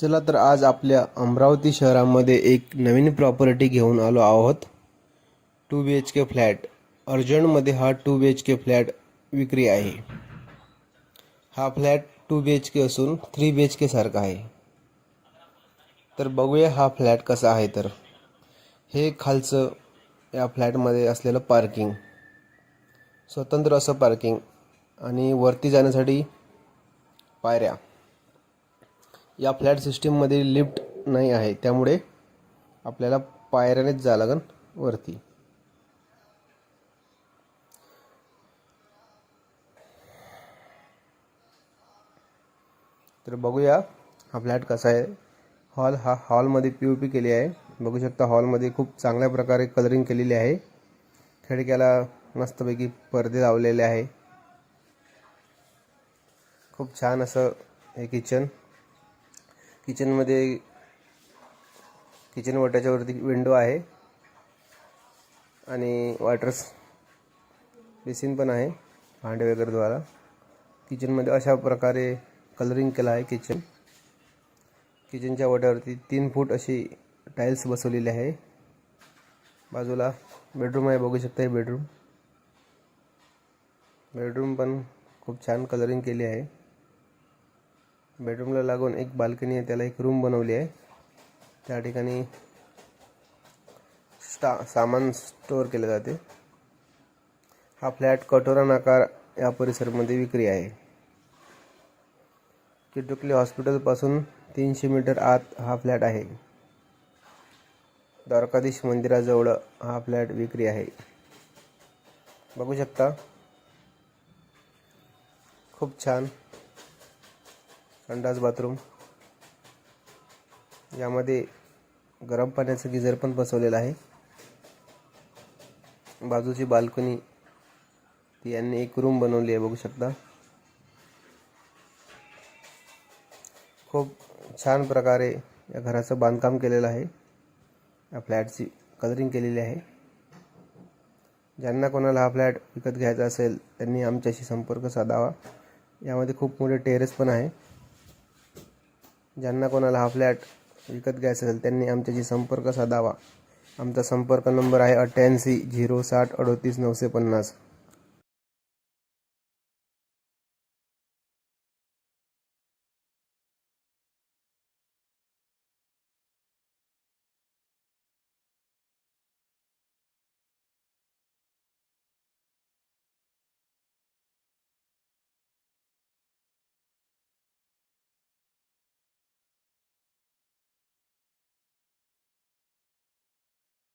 चला तर आज आपल्या अमरावती शहरामध्ये एक नवीन प्रॉपर्टी घेऊन आलो आहोत. Two B H K flat अर्जंटमध्ये हा two B H K flat विक्री आहे. हा flat two B H K असून थ्री बी एच के सारखा आहे. तर बघूया हा फ्लॅट कसा आहे तर. हे खालचं या फ्लॅटमध्ये असलेलं पार्किंग स्वतंत्र असं पार्किंग आणि वरती जाण्यासाठी पायऱ्या. या फ्लॅट सिस्टीममध्ये लिफ्ट नाही आहे. त्यामुळे आपल्याला पायऱ्यानेच जावं लागेल वरती. तर बघूया हा फ्लॅट कसा आहे. हॉल हा हॉलमध्ये पी ओ पी केली आहे. बघू शकता हॉलमध्ये खूप चांगल्या प्रकारे कलरिंग केलेली आहे. खिडक्याला मस्तपैकी पडदे लावलेले आहे. खूप छान असं हे किचन किचनमध्ये किचन वट्याच्या वरती विंडो आहे. आणि वॉटर्स बेसिन पण आहे भांडे वगैरे द्वारा किचनमध्ये अशा प्रकारे कलरिंग केलं आहे किचन. किचनच्या वटावरती तीन फूट अशी टाईल्स बसवलेली आहे. बाजूला बेडरूम आहे बघू शकता बेडरूम. बेडरूम पण खूप छान कलरिंग केली आहे. बेडरूमला लागून एक बाल्कनी आहे त्याला एक रूम बनवली आहे. त्या ठिकाणी स्टा सामान स्टोअर केले जाते. हा फ्लॅट कटोरा नाकार या परिसरामध्ये विक्री आहे. किटुकली हॉस्पिटलपासून तीनशे मीटर आत हा फ्लॅट आहे. द्वारकाधीश मंदिराजवळ हा फ्लॅट विक्री आहे. बघू शकता. खूप छान. संडास बाथरूम. यामध्ये गरम पाण्याचं गिझर पण बसवलेलं आहे. बाजूची बाल्कनी ती यांनी एक रूम बनवली आहे बघू शकता. खूप छान प्रकारे या घराचं बांधकाम केलेलं आहे. या फ्लॅटची कलरिंग केलेली आहे. ज्यांना कोणाला हा फ्लॅट विकत घ्यायचा असेल त्यांनी आमच्याशी संपर्क साधावा. यामध्ये खूप मोठे टेरेस पण आहे. ज्यांना कोणाला हा फ्लॅट विकत घ्यायचा असेल त्यांनी आमच्याशी संपर्क साधावा. आमचा संपर्क नंबर आहे अठ्ठ्याऐंशी झिरो साठ अडोतीस नऊशे पन्नास.